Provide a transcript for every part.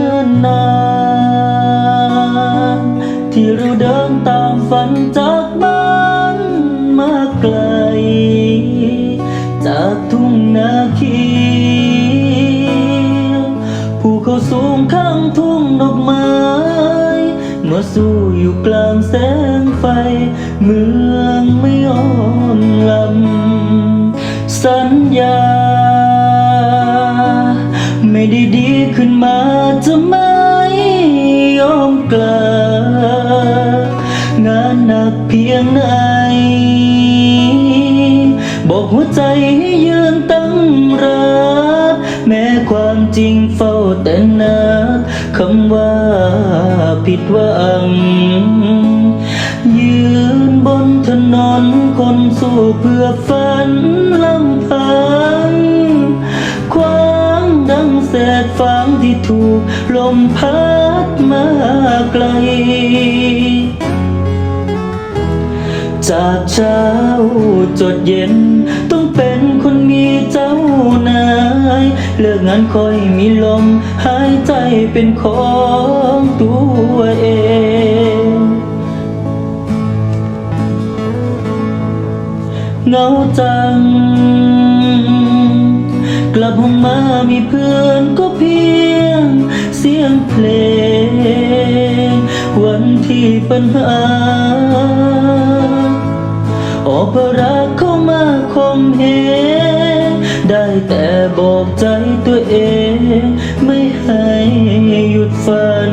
เนิ่นนานที่เราเดินตามฝันจากบ้านมาไกล จากทุ่งนาเขียวภูเขาสูงข้างทุ่งดอกไม้เมื่อสู้อยู่กลางแสงไฟ เมืองไม่อ่อนลำสัญญา ขึ้นมาจะไม่ยอมกลับงานหนักเพียงไหน บอกหัวใจให้ยืนตั้งรับแม้ความจริงเฝ้าแต่นักคำว่าผิดหวัง ถูกลมพัดมาไกล จากเช้าจดเย็น ต้องเป็นคนมีเจ้านาย เลิกงานคอยมีลม หายใจเป็นของตัวเองเหงาจัง กลับห้องมามีเพื่อนก็เพียง งเพลง วันที่ปัญหา ออกรักเข้ามาคมเหงได้แต่บอกใจตัวเอง ไม่ให้หยุดฝัน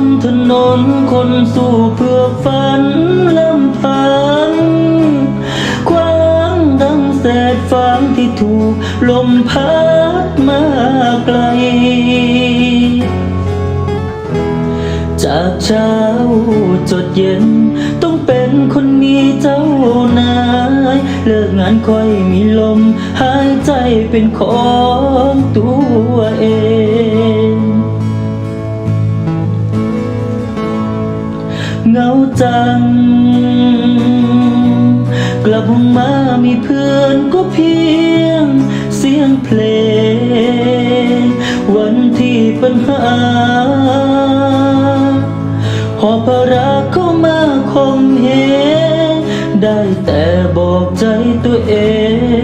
นบนถนนคนสู้เพื่อฝันลำพังความดังเศษฟางที่ถูกลมพัดมาไกล จากเช้าจดเย็น ต้องเป็นคนมีเจ้านาย เลิกงานค่อยมีลม หายใจเป็นของตัว จัง กลับห้องมามีเพื่อนก็เพียงเสียงเพลง วันที่ปัญหา หอบภาระเข้ามาคมเหงได้แต่บอกใจตัวเอง